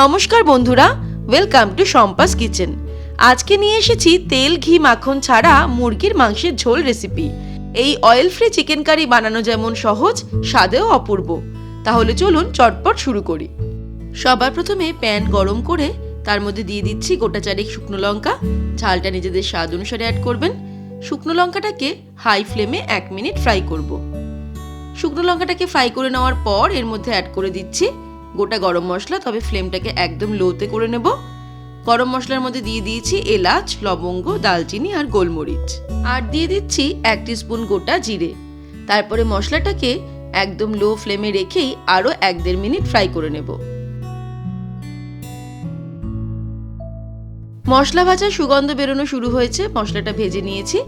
নমস্কার বন্ধুরা welcome to সম্পাস kitchen আজকে নিয়ে এসেছি তেল, ঘি, মাখন ছাড়া মুরগির মাংসের ঝোল রেসিপি এই অয়েল ফ্রি চিকেন কারি বানানো যেমন সহজ, স্বাদেও অপূর্ব। তাহলে চলুন চটপট শুরু করি। সবার প্রথমে প্যান গরম করে তার মধ্যে দিয়ে দিচ্ছি গোটা চারেক শুকনো লঙ্কা। ঝালটা নিজেদের স্বাদ অনুসারে অ্যাড করবেন। শুকনো লঙ্কাটাকে হাই ফ্লেমে এক মিনিট ফ্রাই করব। শুকনো লঙ্কাটাকে ফ্রাই করে নেওয়ার পর এর মধ্যে অ্যাড করে দিচ্ছি গোটা গরম মশলা, তবে ফ্লেমটাকে একদম লোতে করে নেব। গরম মশলার মধ্যে দিয়ে দিয়েছি এলাচ, লবঙ্গ, দালচিনি আর গোলমরিচ। আর দিয়ে দিচ্ছি এক স্পুন গোটা জিরে। তারপরে মশলাটাকে একদম লো ফ্লেমে রেখেই আরও এক দেড় মিনিট ফ্রাই করে নেব। মশলা ভাজার সুগন্ধ বেরোনো শুরু হয়েছে, মশলাটা ভেজে নিয়েছি।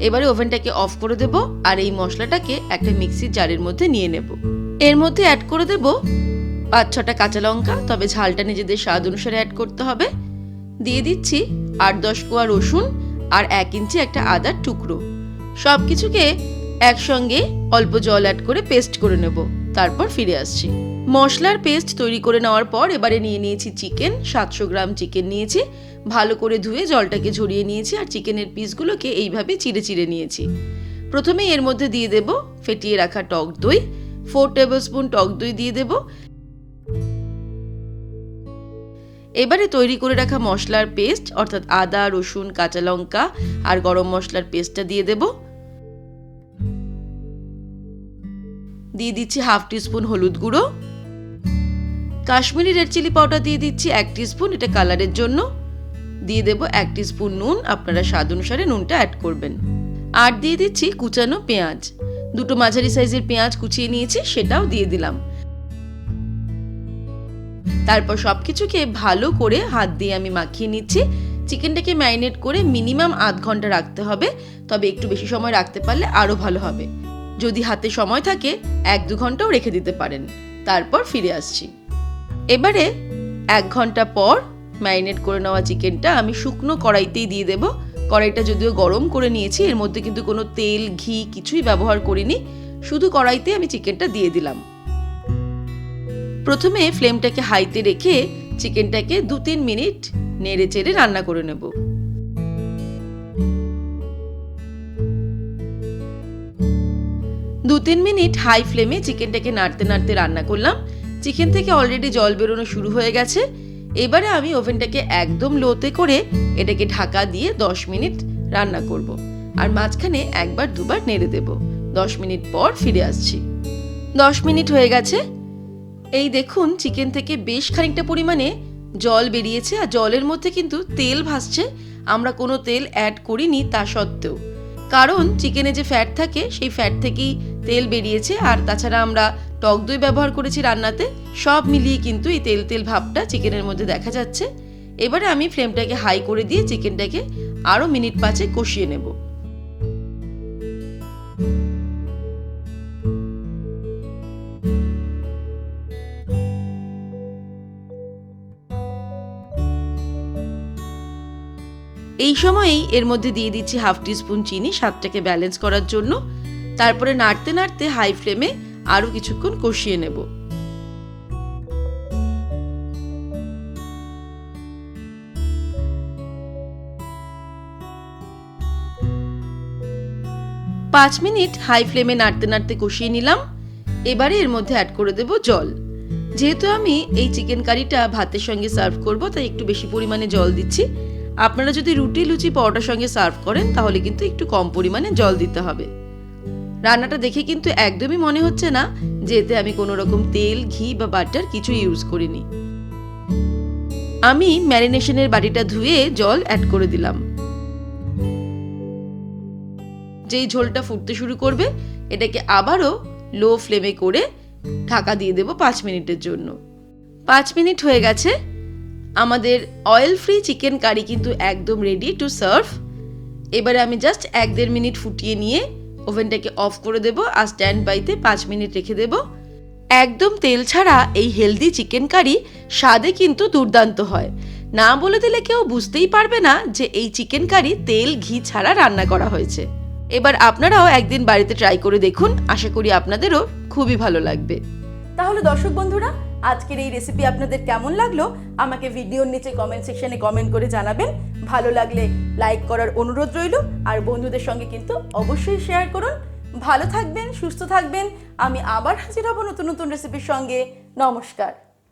এবারে ওভেনটাকে অফ করে দেব আর এই মশলাটাকে একটা মিক্সির জারের মধ্যে নিয়ে নেব। এর মধ্যে অ্যাড করে দেব পাঁচ ছটা কাঁচা লঙ্কা, তবে ঝালটা নিজেদের স্বাদ অনুসারে অ্যাড করতে হবে। দিয়ে দিচ্ছি আট দশ কোয়া রসুন আর এক ইঞ্চি একটা আদার টুকরো। সব কিছুকে একসঙ্গে অল্প জল অ্যাড করে পেস্ট করে নেব। তারপর ফিরে আসছি। মশলার পেস্ট তৈরি করে নেওয়ার পর এবারে নিয়ে নিয়েছি চিকেন সাতশো গ্রাম চিকেন নিয়েছি। ভালো করে ধুয়ে জলটাকে ঝরিয়ে নিয়েছি আর চিকেনের পিসগুলোকে এইভাবে চিড়ে চিড়ে নিয়েছি। প্রথমেই এর মধ্যে দিয়ে দেব ফেটিয়ে রাখা টক দই ফোর টেবিল স্পুন টক দই দিয়ে দেব। এবারে তৈরি করে রাখা মশলার পেস্ট, অর্থাৎ আদা, রসুন, কাঁচা লঙ্কা আর গরম মশলার পেস্টটা দিয়ে দেব। দিয়ে দিচ্ছি হাফ টিস্পুন হলুদ গুঁড়ো। কাশ্মীরি রেড চিলি পাউডার দিয়ে দিচ্ছি এক টিস্পুন, এটা কালারের জন্য। দিয়ে দেব এক স্পুন নুন, আপনারা স্বাদ অনুসারে নুনটা অ্যাড করবেন। আর দিয়ে দিচ্ছি কুচানো পেঁয়াজ। দুটো মাঝারি সাইজের পেঁয়াজ কুচিয়ে নিয়েছি, সেটাও দিয়ে দিলাম। তারপর সব কিছুকে ভালো করে হাত দিয়ে আমি মাখিয়ে নিচ্ছি। চিকেনটাকে ম্যারিনেট করে মিনিমাম আধ ঘণ্টা রাখতে হবে। তবে একটু বেশি সময় রাখতে পারলে আরও ভালো হবে। যদি হাতে সময় থাকে, এক দু ঘন্টাও রেখে দিতে পারেন। তারপর ফিরে আসছি। এবারে এক ঘণ্টা পর ম্যারিনেট করে নেওয়া চিকেনটা আমি শুকনো কড়াইতেই দিয়ে দেব। কড়াইটা যদিও গরম করে নিয়েছি, এর মধ্যে কিন্তু কোনো তেল, ঘি কিছুই ব্যবহার করিনি। শুধু কড়াইতে আমি চিকেনটা দিয়ে দিলাম। প্রথমে ফ্লেমটাকে হাইতে রেখে চিকেনটাকে দু তিন মিনিট নেড়ে চেড়ে রান্না করে নেব। দু তিন মিনিট হাই ফ্লেমে চিকেনটাকে নাড়তে নাড়তে রান্না করলাম। চিকেন থেকে অলরেডি জল বেরোনো শুরু হয়ে গেছে। এবারে আমি ওভেনটাকে একদম লোতে করে এটাকে ঢাকা দিয়ে দশ মিনিট রান্না করব। আর মাঝখানে একবার দুবার নেড়ে দেব। দশ মিনিট পর ফিরে আসছি। দশ মিনিট হয়ে গেছে। এই দেখুন চিকেন থেকে বেশ খানিকটা পরিমাণে জল বেরিয়েছে আর জলের মধ্যে কিন্তু তেল ভাসছে। আমরা কোনো তেল অ্যাড করিনি তা সত্ত্বেও। কারণ চিকেনে যে ফ্যাট থাকে, সেই ফ্যাট থেকেই তেল বেরিয়েছে আর তাছাড়া আমরা টক দই ব্যবহার করেছি রান্নাতে। সব মিলিয়ে কিন্তু এই তেল তেল ভাবটা চিকেনের মধ্যে দেখা যাচ্ছে। এবারে আমি ফ্লেমটাকে হাই করে দিয়ে চিকেনটাকে আরও মিনিট পাঁচে কষিয়ে নেব। এই সময়েই এর মধ্যে দিয়ে দিচ্ছি হাফ টিস্পুন চিনি স্বাদটাকে ব্যালেন্স করার জন্য। তারপরে নাড়তে নাড়তে হাই ফ্লেমে আরও কিছুক্ষণ কষিয়ে নেব। পাঁচ মিনিট হাই ফ্লেমে নাড়তে নাড়তে কষিয়ে নিলাম। এবারে এর মধ্যে অ্যাড করে দেব জল। যেহেতু আমি এই চিকেন কারিটা ভাতের সঙ্গে সার্ভ করব, তাই একটু বেশি পরিমাণে জল দিচ্ছি। আপনারা যদি রুটি, লুচি, পরোটার সঙ্গে সার্ভ করেন, তাহলে কিন্তু একটু কম পরিমাণে জল দিতে হবে। রান্নাটা দেখে কিন্তু একদমই মনে হচ্ছে না যে এতে আমি কোনো রকম তেল, ঘি বা বাটার কিছু ইউজ করিনি। আমি ম্যারিনেশনের বাটিটা ধুয়ে জল অ্যাড করে দিলাম। যেই ঝোলটা ফুটতে শুরু করবে, এটাকে আবারও লো ফ্লেমে করে ঢাকা দিয়ে দেবো পাঁচ মিনিটের জন্য। পাঁচ মিনিট হয়ে গেছে আমাদের অয়েল ফ্রি চিকেন কারি কিন্তু একদম রেডি টু সার্ভ এবারে আমি জাস্ট এক দেড় মিনিট ফুটিয়ে নিয়ে ওভেনটাকে অফ করে দেব আর স্ট্যান্ড বাইতে পাঁচ মিনিট রেখে দেব। একদম তেল ছাড়া এই হেলদি চিকেন কারি স্বাদে কিন্তু দুর্দান্ত হয়। না বলে দিলে কেউ বুঝতেই পারবে না যে এই চিকেন কারি তেল, ঘি ছাড়া রান্না করা হয়েছে। এবার আপনারাও একদিন বাড়িতে ট্রাই করে দেখুন। আশা করি আপনাদেরও খুবই ভালো লাগবে। তাহলে দর্শক বন্ধুরা আজকের এই রেসিপি আপনাদের কেমন লাগল? আমাকে ভিডিওর নিচে কমেন্ট সেকশনে কমেন্ট করে জানাবেন। ভালো লাগলে লাইক করার অনুরোধ রইল। আর বন্ধুদের সঙ্গে কিন্তু অবশ্যই শেয়ার করুন। ভালো থাকবেন, সুস্থ থাকবেন। আমি আবার হাজির হব নতুন নতুন রেসিপির সঙ্গে। নমস্কার।